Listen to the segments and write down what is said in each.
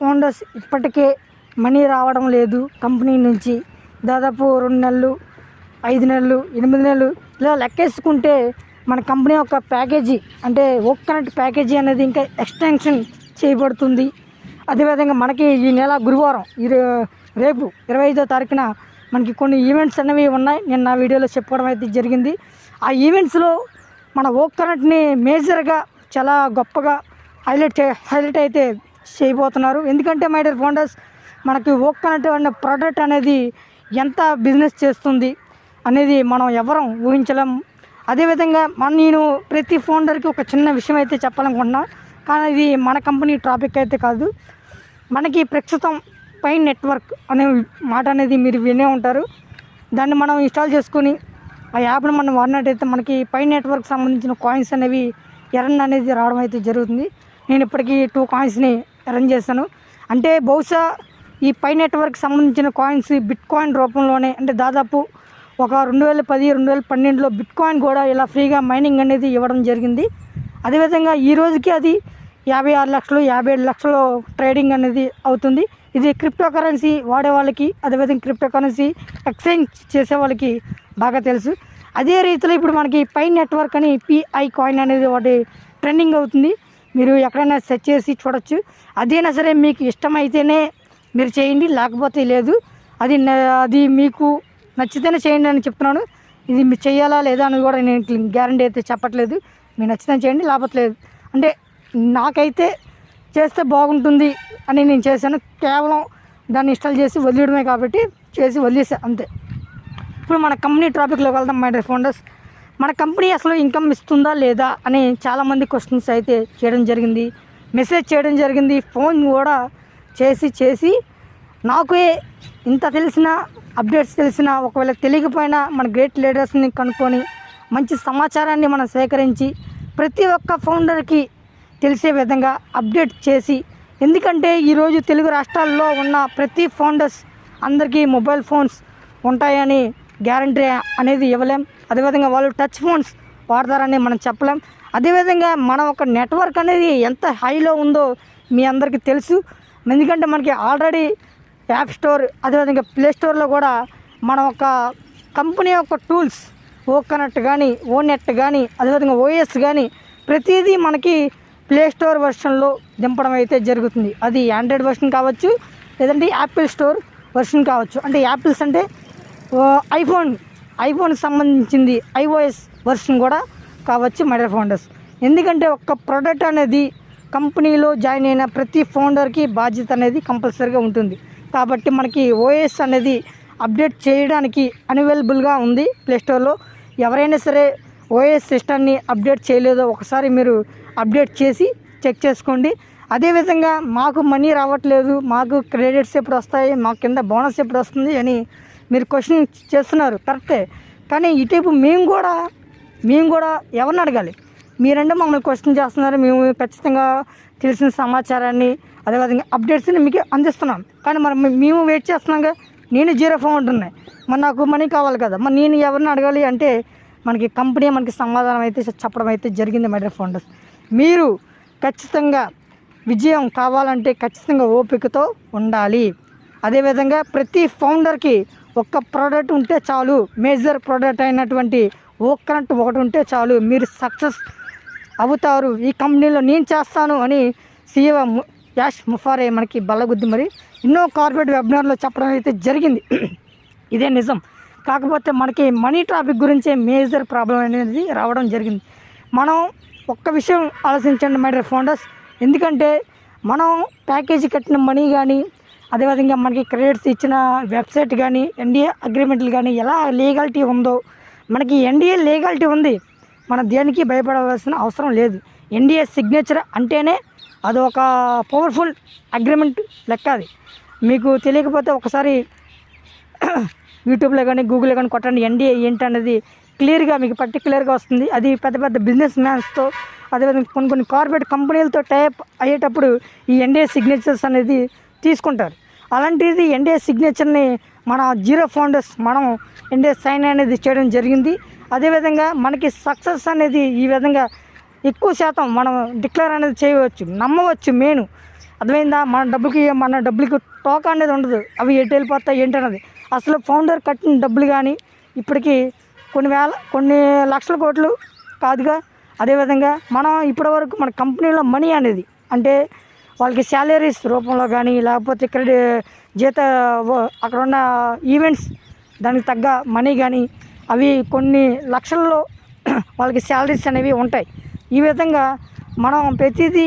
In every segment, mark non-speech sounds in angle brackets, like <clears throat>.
Founders ఇప్పటికే money రావడం లేదు. కంపెనీ నుంచి దాదాపు రెండు నెలలు ఐదు నెలలు ఎనిమిది నెలలు ఇలా లెక్కేసుకుంటే మన కంపెనీ యొక్క ప్యాకేజీ అంటే ఓక్ కనెక్ట్ ప్యాకేజీ అనేది ఇంకా ఎక్స్టెన్షన్ చేయబడుతుంది. అదేవిధంగా మనకి ఈ నెల గురువారం ఈ రేపు ఇరవై ఐదో తారీఖున మనకి కొన్ని ఈవెంట్స్ అనేవి ఉన్నాయి. నేను నా వీడియోలో చెప్పుకోవడం అయితే జరిగింది. ఆ ఈవెంట్స్లో మన ఓక్ కనెక్ట్ని మేజర్గా చాలా గొప్పగా హైలైట్ చే హైలైట్ అయితే చేయబోతున్నారు. ఎందుకంటే మై డియర్ ఫౌండర్స్ మనకి ఓక్ అనేటువంటి అనే ప్రోడక్ట్ అనేది ఎంత బిజినెస్ చేస్తుంది అనేది మనం ఎవరం ఊహించలేం. అదేవిధంగా మన నేను ప్రతి ఫౌండర్కి ఒక చిన్న విషయం అయితే చెప్పాలనుకుంటున్నా. కానీ ఇది మన కంపెనీ టాపిక్ అయితే కాదు. మనకి ప్రస్తుతం పై నెట్వర్క్ అనే మాట అనేది మీరు వినే ఉంటారు. దాన్ని మనం ఇన్స్టాల్ చేసుకొని ఆ యాప్ను మనం వాడినట్టయితే మనకి పై నెట్వర్క్ సంబంధించిన కాయిన్స్ అనేవి ఎర్రన్ అనేది రావడం అయితే జరుగుతుంది. నేను ఇప్పటికీ టూ కాయిన్స్ని ఎర్న్ చేశాను అంటే బహుశా ఈ పై నెట్వర్క్ సంబంధించిన కాయిన్స్ బిట్ కాయిన్ రూపంలోనే అంటే దాదాపు ఒక రెండు వేల పది రెండు వేల పన్నెండులో బిట్ కాయిన్ కూడా ఇలా ఫ్రీగా మైనింగ్ అనేది ఇవ్వడం జరిగింది. అదేవిధంగా ఈ రోజుకి అది యాభై ఆరు లక్షలు యాభై ఏడు లక్షలు ట్రేడింగ్ అనేది అవుతుంది. ఇది క్రిప్టో కరెన్సీ వాడే వాళ్ళకి అదేవిధంగా క్రిప్టో కరెన్సీ ఎక్స్చేంజ్ చేసే వాళ్ళకి బాగా తెలుసు. అదే రీతిలో ఇప్పుడు మనకి పై నెట్వర్క్ అని పిఐ కాయిన్ అనేది ఒకటి ట్రెండింగ్ అవుతుంది. మీరు ఎక్కడైనా సెర్చ్ చేసి చూడొచ్చు. అదైనా సరే మీకు ఇష్టమైతేనే మీరు చేయండి లేకపోతే లేదు. అది అది మీకు నచ్చితేనే చేయండి అని చెప్తున్నాను. ఇది మీరు చేయాలా లేదా అని కూడా నేను గ్యారంటీ అయితే చెప్పట్లేదు. మీరు నచ్చితే చేయండి లేకపోతే లేదు. అంటే నాకైతే చేస్తే బాగుంటుంది అని నేను చేశాను. కేవలం దాన్ని ఇన్స్టాల్ చేసి వదిలేయడమే కాబట్టి చేసి వదిలేసా అంతే. ఇప్పుడు మన కంపెనీ టాపిక్లోకి వెళ్దాం మై డియర్ ఫౌండర్స్. మన కంపెనీ అసలు ఇన్కమ్ ఇస్తుందా లేదా అని చాలామంది క్వశ్చన్స్ అయితే చేయడం జరిగింది. మెసేజ్ చేయడం జరిగింది. ఫోన్ కూడా చేసి చేసి నాకు ఇంత తెలిసిన అప్డేట్స్ తెలిసిన ఒకవేళ తెలియకపోయినా మన గ్రేట్ లీడర్స్ని కనుక్కొని మంచి సమాచారాన్ని మనం సేకరించి ప్రతి ఒక్క ఫౌండర్కి తెలిసే విధంగా అప్డేట్ చేసి ఎందుకంటే ఈరోజు తెలుగు రాష్ట్రాల్లో ఉన్న ప్రతి ఫౌండర్స్ అందరికీ మొబైల్ ఫోన్స్ ఉంటాయని గ్యారంటీ అనేది ఇవ్వలేం. అదేవిధంగా వాళ్ళు టచ్ ఫోన్స్ వాడతారని మనం చెప్పలేం. అదేవిధంగా మన ఒక నెట్వర్క్ అనేది ఎంత హైలో ఉందో మీ అందరికీ తెలుసు. ఎందుకంటే మనకి ఆల్రెడీ యాప్ స్టోర్ అదేవిధంగా ప్లే స్టోర్లో కూడా మన ఒక కంపెనీ యొక్క టూల్స్ ఓకనెట్ కానీ ఓ నెట్ కానీ అదేవిధంగా ఓఎస్ కానీ ప్రతిదీ మనకి ప్లే స్టోర్ వెర్షన్లో దింపడం అయితే జరుగుతుంది. అది ఆండ్రాయిడ్ వెర్షన్ కావచ్చు లేదంటే యాపిల్ స్టోర్ వెర్షన్ కావచ్చు. అంటే యాపిల్స్ అంటే ఓ, ఐఫోన్ ఐఫోన్కి సంబంధించింది ఐఓఎస్ వర్షన్ కూడా కావచ్చు మైడర్ ఫౌండర్స్. ఎందుకంటే ఒక్క ప్రోడక్ట్ అనేది కంపెనీలో జాయిన్ అయిన ప్రతి ఫౌండర్కి బాధ్యత అనేది కంపల్సరీగా ఉంటుంది. కాబట్టి మనకి ఓఎస్ అనేది అప్డేట్ చేయడానికి అనవైలబుల్గా ఉంది ప్లేస్టోర్లో ఎవరైనా సరే ఓఎస్ సిస్టమ్ని అప్డేట్ చేయలేదో ఒకసారి మీరు అప్డేట్ చేసి చెక్ చేసుకోండి. అదేవిధంగా మాకు మనీ రావట్లేదు మాకు క్రెడిట్స్ ఎప్పుడు వస్తాయి మాకు కింద బోనస్ ఎప్పుడు వస్తుంది అని మీరు క్వశ్చన్ చేస్తున్నారు కరెక్టే. కానీ ఇటువైపు మేము కూడా మేము కూడా ఎవరిని అడగాలి? మీరంటే మమ్మల్ని క్వశ్చన్ చేస్తున్నారు మేము ఖచ్చితంగా తెలిసిన సమాచారాన్ని అదేవిధంగా అప్డేట్స్ని మీకు అందిస్తున్నాం. కానీ మరి మేము వెయిట్ చేస్తున్నాగా నేను జీరో ఫోన్ ఉన్నాయి మరి నాకు మనీ కావాలి కదా మరి నేను ఎవరిని అడగాలి అంటే మనకి కంపెనీ మనకి సమాధానం అయితే చెప్పడం అయితే జరిగింది మై ఫౌండర్స్. మీరు ఖచ్చితంగా విజయం కావాలంటే ఖచ్చితంగా ఓపికతో ఉండాలి. అదేవిధంగా ప్రతి ఫౌండర్కి ఒక్క ప్రోడక్ట్ ఉంటే చాలు మేజర్ ప్రోడక్ట్ అయినటువంటి ఓ కరెంట్ ఒకటి ఉంటే చాలు మీరు సక్సెస్ అవుతారు. ఈ కంపెనీలో నేను చేస్తాను అని సీఈఓ యాష్ ముఫారే మనకి బల్లగుద్ది మరి. ఎన్నో కార్పొరేట్ వెబినార్లో చెప్పడం అయితే జరిగింది. ఇదే నిజం. కాకపోతే మనకి మనీ టాపిక్ గురించే మేజర్ ప్రాబ్లం అనేది రావడం జరిగింది. మనం ఒక్క విషయం ఆలోచించండి మై ఫౌండర్స్ ఎందుకంటే మనం ప్యాకేజీ కట్టిన మనీ కానీ అదేవిధంగా మనకి క్రెడిట్స్ ఇచ్చిన వెబ్సైట్ కానీ ఎన్డీఏ అగ్రిమెంట్లు కానీ ఎలా లీగాలిటీ ఉందో మనకి ఎన్డీఏ లీగాలిటీ ఉంది. మనం దేనికి భయపడవలసిన అవసరం లేదు. ఎన్డీఏ సిగ్నేచర్ అంటేనే అది ఒక పవర్ఫుల్ అగ్రిమెంట్ లెక్క అది. మీకు తెలియకపోతే ఒకసారి <clears throat> యూట్యూబ్లో కానీ గూగుల్లో కానీ కొట్టండి ఎన్డీఏ ఏంటి అనేది క్లియర్గా మీకు పర్టికులర్గా వస్తుంది. అది పెద్ద పెద్ద బిజినెస్ మ్యాన్స్తో అదేవిధంగా కొన్ని కొన్ని కార్పొరేట్ కంపెనీలతో టైప్ అయ్యేటప్పుడు ఈ ఎన్డీఏ సిగ్నేచర్స్ అనేది తీసుకుంటారు. అలాంటిది ఎన్డీఏ సిగ్నేచర్ని మన జీరో ఫౌండర్స్ మనం ఎన్డీఏ సైన్ అనేది చేయడం జరిగింది. అదేవిధంగా మనకి సక్సెస్ అనేది ఈ విధంగా ఎక్కువ శాతం మనం డిక్లేర్ అనేది చేయవచ్చు నమ్మవచ్చు మెయిన్ అర్థమైందా? మన డబ్బులకి మన డబ్బులకి టోక అనేది ఉండదు. అవి ఎటు వెళ్ళిపోతాయి ఏంటన్నది అసలు ఫౌండర్ కట్టిన డబ్బులు కానీ ఇప్పటికీ కొన్ని వేల కొన్ని లక్షల కోట్లు కాదుగా. అదేవిధంగా మనం ఇప్పటివరకు మన కంపెనీలో మనీ అనేది అంటే వాళ్ళకి శాలరీస్ రూపంలో కానీ లేకపోతే ఇక్కడ జీత అక్కడ ఉన్న ఈవెంట్స్ దానికి తగ్గ మనీ కానీ అవి కొన్ని లక్షల్లో <clears throat> వాళ్ళకి శాలరీస్ అనేవి ఉంటాయి. ఈ విధంగా మనం ప్రతిదీ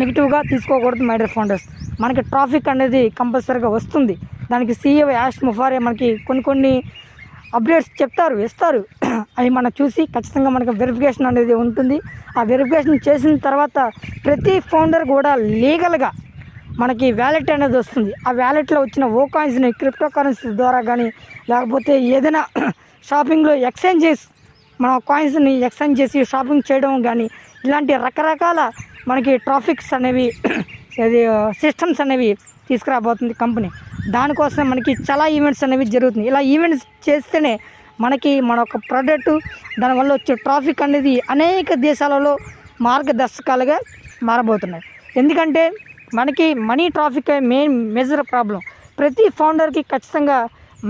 నెగిటివ్గా తీసుకోకూడదు మైడర్ ఫౌండర్స్ మనకి ట్రాఫిక్ అనేది కంపల్సరీగా వస్తుంది. దానికి సీఏ యాష్ ముఫారే మనకి కొన్ని కొన్ని అప్డేట్స్ చెప్తారు ఇస్తారు. అవి మనం చూసి ఖచ్చితంగా మనకు వెరిఫికేషన్ అనేది ఉంటుంది. ఆ వెరిఫికేషన్ చేసిన తర్వాత ప్రతి ఫౌండర్ కూడా లీగల్గా మనకి వ్యాలెట్ అనేది వస్తుంది. ఆ వ్యాలెట్లో వచ్చిన ఓ కాయిన్స్ని క్రిప్టో కరెన్సీ ద్వారా కానీ లేకపోతే ఏదైనా షాపింగ్లో ఎక్స్చేంజ్ చేసి మన కాయిన్స్ని ఎక్స్చేంజ్ చేసి షాపింగ్ చేయడం కానీ ఇలాంటి రకరకాల మనకి ట్రాఫిక్స్ అనేవి <clears throat> అది uh, సిస్టమ్స్ అనేవి తీసుకురాబోతుంది కంపెనీ. దానికోసం మనకి చాలా ఈవెంట్స్ అనేవి జరుగుతుంది ఇలా ఈవెంట్స్ చేస్తేనే మనకి మన యొక్క ప్రోడక్ట్ దానివల్ల వచ్చే ట్రాఫిక్ అనేది అనేక దేశాలలో మార్గదర్శకాలుగా మారబోతున్నాయి. ఎందుకంటే మనకి money traffic main major problem ప్రతి ఫౌండర్కి ఖచ్చితంగా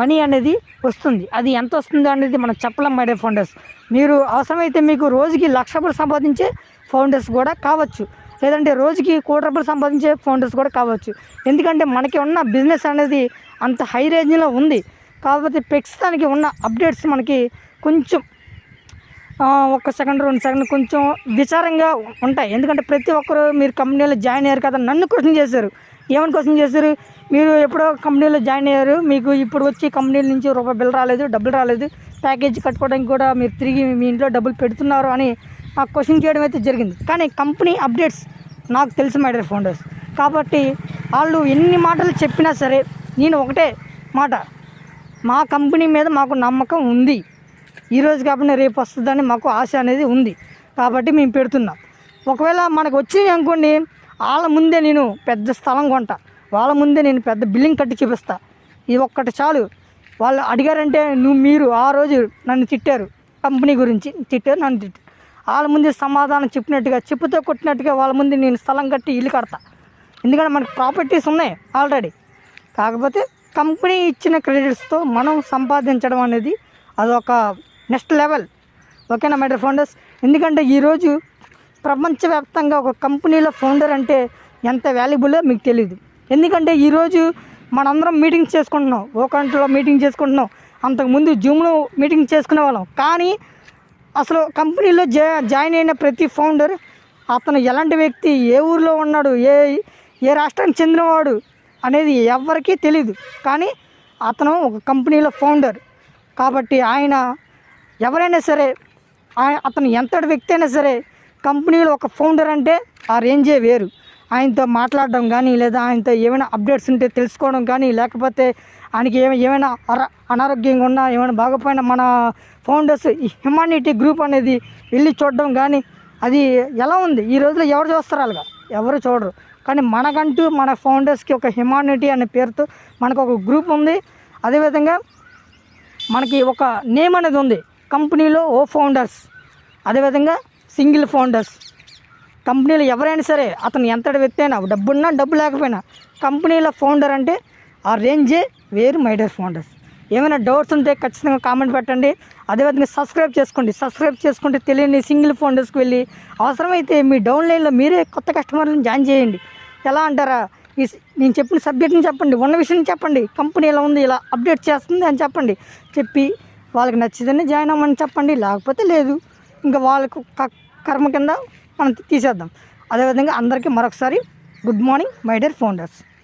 మనీ అనేది వస్తుంది. అది ఎంత వస్తుందో అనేది మనం చెప్పలేం మైడే ఫౌండర్స్ మీరు అవసరమైతే మీకు రోజుకి లక్ష రూపాయలు సంపాదించే ఫౌండర్స్ కూడా కావచ్చు. లేదంటే రోజుకి కోటి రూపాయలు సంపాదించే ఫౌండర్స్ కూడా కావచ్చు. ఎందుకంటే మనకి ఉన్న బిజినెస్ అనేది అంత హై రేంజ్లో ఉంది. కాకపోతే ప్రస్తుతానికి ఉన్న అప్డేట్స్ మనకి కొంచెం ఒక సెకండ్ రెండు సెకండ్ కొంచెం విచారంగా ఉంటాయి. ఎందుకంటే ప్రతి ఒక్కరు మీరు కంపెనీలో జాయిన్ అయ్యారు కదా నన్ను క్వశ్చన్ చేశారు. ఏమని క్వశ్చన్ చేశారు? మీరు ఎప్పుడో కంపెనీలో జాయిన్ అయ్యారు మీకు ఇప్పుడు వచ్చి కంపెనీల నుంచి రూపాయి బిల్ రాలేదు డబ్బులు రాలేదు ప్యాకేజీ కట్టుకోవడానికి కూడా మీరు తిరిగి మీ ఇంట్లో డబ్బులు పెడుతున్నారు అని క్వశ్చన్ చేయడం అయితే జరిగింది. కానీ కంపెనీ అప్డేట్స్ నాకు తెలిసి మై డియర్ ఫౌండర్స్ కాబట్టి వాళ్ళు ఎన్ని మాటలు చెప్పినా సరే నేను ఒకటే మాట. మా కంపెనీ మీద మాకు నమ్మకం ఉంది. ఈ రోజు కాకుండా రేపు వస్తుందని మాకు ఆశ అనేది ఉంది. కాబట్టి మేము పెడుతున్నాం. ఒకవేళ మనకు వచ్చింది అనుకోండి వాళ్ళ ముందే నేను పెద్ద స్థలం కొంటా. వాళ్ళ ముందే నేను పెద్ద బిల్డింగ్ కట్టి చూపిస్తా. ఇది ఒక్కటి చాలు. వాళ్ళు అడిగారంటే నువ్వు మీరు ఆ రోజు నన్ను తిట్టారు. కంపెనీ గురించి తిట్టారు నన్ను తిట్టారు. వాళ్ళ ముందు సమాధానం చెప్పినట్టుగా చెప్పుతో కొట్టినట్టుగా వాళ్ళ ముందు నేను స్థలం కట్టి ఇల్లు కడతా. ఎందుకంటే మనకు ప్రాపర్టీస్ ఉన్నాయి ఆల్రెడీ కాకపోతే కంపెనీ ఇచ్చిన క్రెడిట్స్తో మనం సంపాదించడం అనేది అదొక నెక్స్ట్ లెవెల్ ఓకేనా మై ఫౌండర్స్ ఎందుకంటే ఈరోజు ప్రపంచవ్యాప్తంగా ఒక కంపెనీలో ఫౌండర్ అంటే ఎంత వాల్యుబుల్లో మీకు తెలియదు ఎందుకంటే ఈరోజు మనందరం మీటింగ్స్ చేసుకుంటున్నాం. ఓ కంట్రీలో మీటింగ్ చేసుకుంటున్నాం. అంతకుముందు జూమ్లో మీటింగ్ చేసుకునే వాళ్ళం. కానీ అసలు కంపెనీలో జా జాయిన్ అయిన ప్రతి ఫౌండర్ అతను ఎలాంటి వ్యక్తి ఏ ఊరిలో ఉన్నాడు ఏ ఏ రాష్ట్రానికి చెందినవాడు అనేది ఎవరికీ తెలియదు కానీ అతను ఒక కంపెనీలో ఫౌండర్. కాబట్టి ఆయన ఎవరైనా సరే ఆయ- అతను ఎంతటి వ్యక్తి అయినా సరే కంపెనీలో ఒక ఫౌండర్ అంటే ఆ రేంజే వేరు. ఆయనతో మాట్లాడడం కానీ లేదా ఆయనతో ఏమైనా అప్డేట్స్ ఉంటే తెలుసుకోవడం కానీ లేకపోతే ఆయనకి ఏమైనా ఏమైనా అర అనారోగ్యంగా ఉన్నా ఏమైనా బాగపోయినా మన ఫౌండర్స్ ఈ హ్యుమానిటీ గ్రూప్ అనేది వెళ్ళి చూడడం కానీ అది ఎలా ఉంది? ఈ రోజులో ఎవరు చూస్తారు అలాగా? ఎవరు చూడరు. కానీ మనకంటూ మన ఫౌండర్స్కి ఒక హ్యుమానిటీ అనే పేరుతో మనకు ఒక గ్రూప్ ఉంది. అదేవిధంగా మనకి ఒక నేమ్ అనేది ఉంది. కంపెనీలో ఓ ఫౌండర్స్ అదేవిధంగా సింగిల్ ఫౌండర్స్. కంపెనీలో ఎవరైనా సరే అతను ఎంత వ్యక్తి అయినా డబ్బున్నా డబ్బు లేకపోయినా కంపెనీలో ఫౌండర్ అంటే ఆ రేంజే వేరు మైడర్ ఫౌండర్స్. ఏమైనా డౌట్స్ ఉంటే ఖచ్చితంగా కామెంట్ పెట్టండి. అదేవిధంగా సబ్స్క్రైబ్ చేసుకోండి. సబ్స్క్రైబ్ చేసుకుంటే తెలియని సింగిల్ ఫౌండర్స్కి వెళ్ళి అవసరమైతే మీ డౌన్లైన్లో మీరే కొత్త కస్టమర్లను జాయిన్ చేయండి. ఎలా అంటారా? ఈ నేను చెప్పిన సబ్జెక్ట్ని చెప్పండి. ఉన్న విషయం చెప్పండి. కంపెనీ ఎలా ఉంది? ఇలా అప్డేట్ చేస్తుంది అని చెప్పండి. చెప్పి వాళ్ళకి నచ్చితేనే జాయిన్ అవ్వమని చెప్పండి. లేకపోతే లేదు. ఇంకా వాళ్ళకు క- కర్మ కింద మనం తీసేద్దాం. అదేవిధంగా అందరికీ మరొకసారి good morning my dear founders.